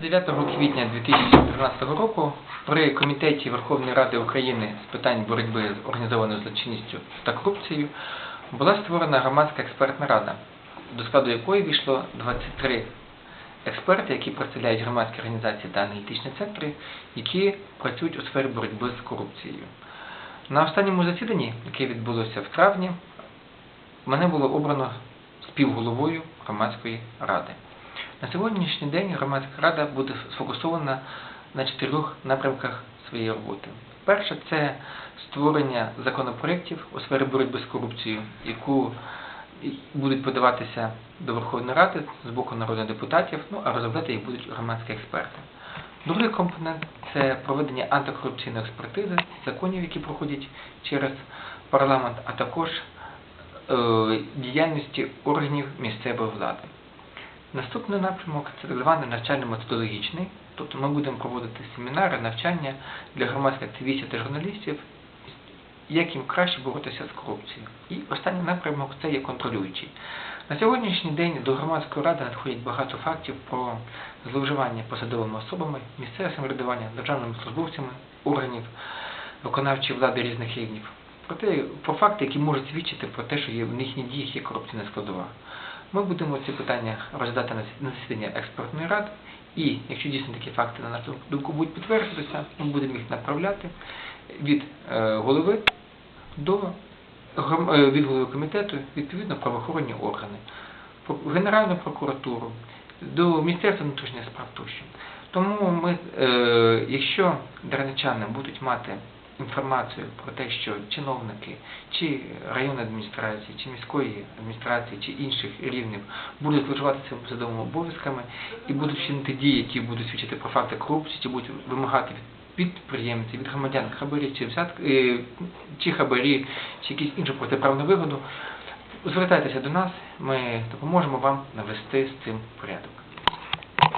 9 квітня 2014 року при Комітеті Верховної Ради України з питань боротьби з організованою злочинністю та корупцією була створена громадська експертна рада, до складу якої війшло 23 експерти, які представляють громадські організації та аналітичні центри, які працюють у сфері боротьби з корупцією. На останньому засіданні, яке відбулося в травні, мене було обрано співголовою громадської ради. На сьогоднішній день громадська рада буде сфокусована на чотирьох напрямках своєї роботи. Перше це створення законопроєктів у сфері боротьби з корупцією, яку будуть подаватися до Верховної Ради з боку народних депутатів, ну а розробляти їх будуть громадські експерти. Другий компонент це проведення антикорупційної експертизи законів, які проходять через парламент, а також е, діяльності органів місцевої влади. Наступний напрямок це так званий навчально-методологічний, тобто ми будемо проводити семінари, навчання для громадських активістів та журналістів, як їм краще боротися з корупцією. І останній напрямок це є контролюючий. На сьогоднішній день до громадської ради надходять багато фактів про зловживання посадовими особами, місцеве самоврядування, державними службовцями, органів виконавчої влади різних рівнів. Про, те, про факти, які можуть свідчити про те, що є в їхніх діях є корупційна складова. Ми будемо ці питання розглядати на зас- на засіданні експертної ради, і якщо дійсно такі факти, на нашу думку, будуть підтверджуватися, ми будемо їх направляти від е, голови до е, від голови комітету, відповідно правоохоронні органи, Генеральну прокуратуру, до Міністерства внутрішніх справ тощо. Тому ми, е, якщо дерничани будуть мати інформацію про те, що чиновники чи районної адміністрації, чи міської адміністрації, чи інших рівнів будуть зловживати цими посадовими обов'язками і будуть чинити дії, які будуть свідчити про факти корупції, чи будуть вимагати від підприємців, від громадян хабарі, чи взятки, е, чи хабарі, чи якісь іншу протиправну вигоду, звертайтеся до нас, ми допоможемо вам навести з цим порядок.